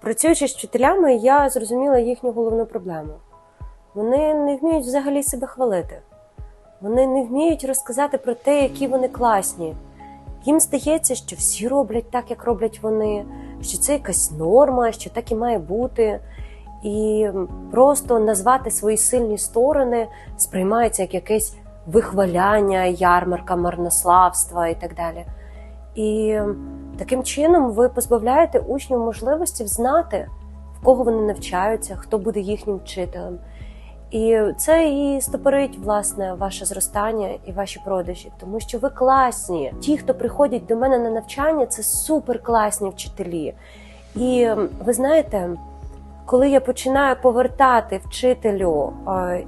Працюючи з вчителями, я зрозуміла їхню головну проблему. Вони не вміють взагалі себе хвалити. Вони не вміють розказати про те, які вони класні. Їм здається, що всі роблять так, як роблять вони, що це якась норма, що так і має бути. І просто назвати свої сильні сторони сприймається як якесь вихваляння, ярмарка, марнославства і так далі. І таким чином ви позбавляєте учнів можливості знати, в кого вони навчаються, хто буде їхнім вчителем. І це і стопорить власне ваше зростання і ваші продажі, тому що ви класні. Ті, хто приходять до мене на навчання, це супер класні вчителі. І ви знаєте, коли я починаю повертати вчителю,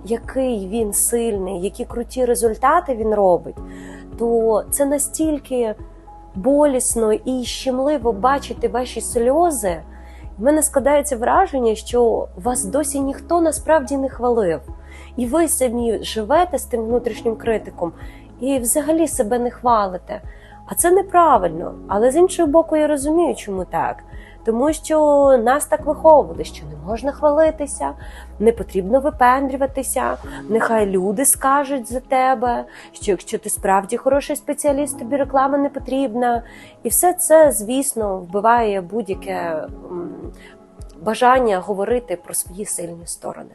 який він сильний, які круті результати він робить, то це настільки болісно і щемливо бачити ваші сльози. В мене складається враження, що вас досі ніхто насправді не хвалив, і ви самі живете з тим внутрішнім критиком і взагалі себе не хвалите. А це неправильно. Але з іншого боку, я розумію, чому так. Тому що нас так виховували, що не можна хвалитися, не потрібно випендрюватися. Нехай люди скажуть за тебе, що якщо ти справді хороший спеціаліст, тобі реклама не потрібна. І все це, звісно, вбиває будь-яке бажання говорити про свої сильні сторони.